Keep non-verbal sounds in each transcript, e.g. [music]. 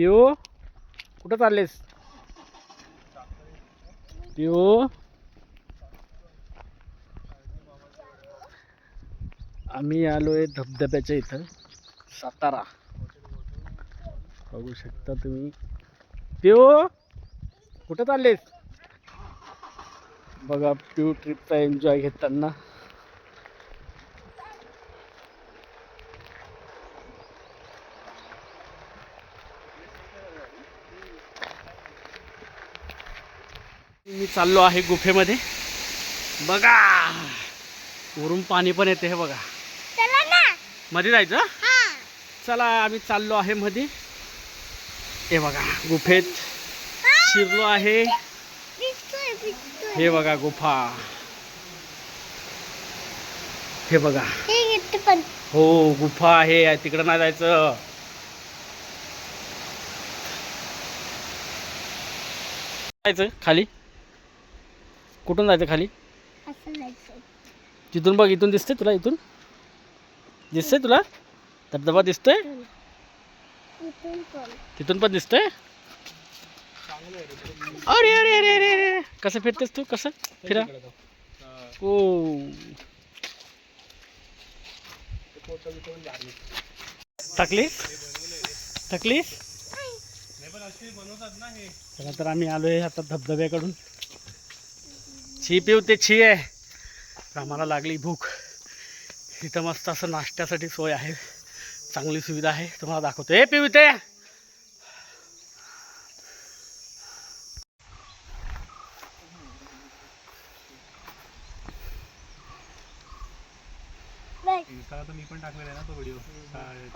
पिऊ कुठं चाललेस? पिऊ आम्ही आलोय धबधब्याच्या इथं सातारा. बघू शकता तुम्ही. पिऊ कुठं चाललेस? बघा पिऊ ट्रिपचा एन्जॉय घेताना. मी चाललो आहे गुफेमध्ये. बघा वरून पाणी पण येते हे बघा. चला ना. मध्ये जायचं? हा. चला आम्ही चाललो आहे मध्ये हे बघा गुफेत शिरलो आहे. हे बघा गुफा. हे बघा. हे हो गुफा आहे. तिकडं नाही जायचं. जायचं खाली? कुठून जायचं खाली? असं जायचं. तिथून बघ इथून दिसते तुला इथून? दिसतंय तुला? धबधबा दिसतोय? इथून पण. तिथून पण दिसतोय? अरे अरे अरे अरे अरे. कसं फिरतेस तू? कसं? फिरा. ओ. थकलीस थकलीस चला तर आम्ही आलोय आता धबधब्याकडून. छी पिवते छी आहे. तर आम्हाला लागली भूक. इथं मस्त असं नाश्त्यासाठी सोय आहे. चांगली सुविधा आहे. तुम्हाला दाखवतो. ए पिवते बघ मी पण टाकलेला आहे ना तो व्हिडिओ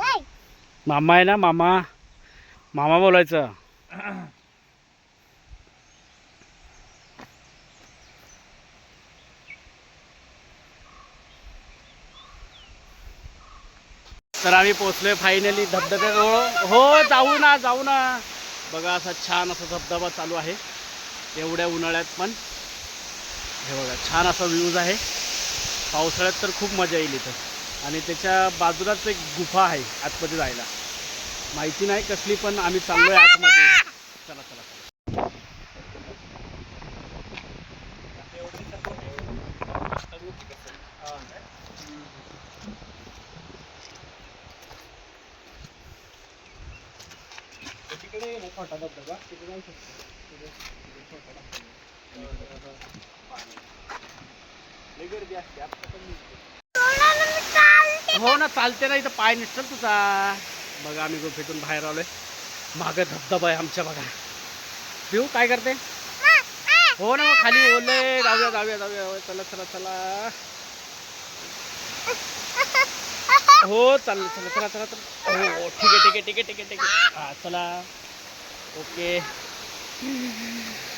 ऐ, मामा आहे ना मामा. मामा बोलायचं. [clears throat] तर आम्ही पोचलोय फायनली धबधब्याजवळ. हो जाऊ ना जाऊ ना. बघा असा छान असा धबधबा चालू आहे. एवढ्या उन्हाळ्यात पण. हे बघा छान असा व्ह्यूज आहे. पावसाळ्यात तर खूप मजा येईल इथं. आणि त्याच्या बाजूलाच एक गुफा आहे आतमध्ये जायला. माहिती नाही कसली पण आम्ही चाललोय आतमध्ये. चला चला. तिकडे मोठा धबधबा. तिकडे जाऊ शकतो. तिकडे छोटा धबधबा. लई गर्दी असते. आता पण दिसते. हो ना चालते ना. इथं पाय निसटल तुझा. बघा आम्ही गुफेतून बाहेर आलोय. मागं धबधबा आहे आमच्या बघा. पिऊ काय करते? हो ना मग खाली ओले जाऊया जाऊया जाऊया. चला चला चला. हो चालेल चला चला चला चला. हो हो, ठीक आहे ठीक आहे ठीक आहे ठीक आहे ठीक आहे. हा चला. ओके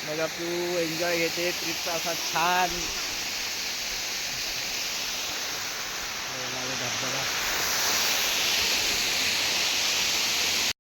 बघा तू एन्जॉय घेते ट्रिपचा असा छान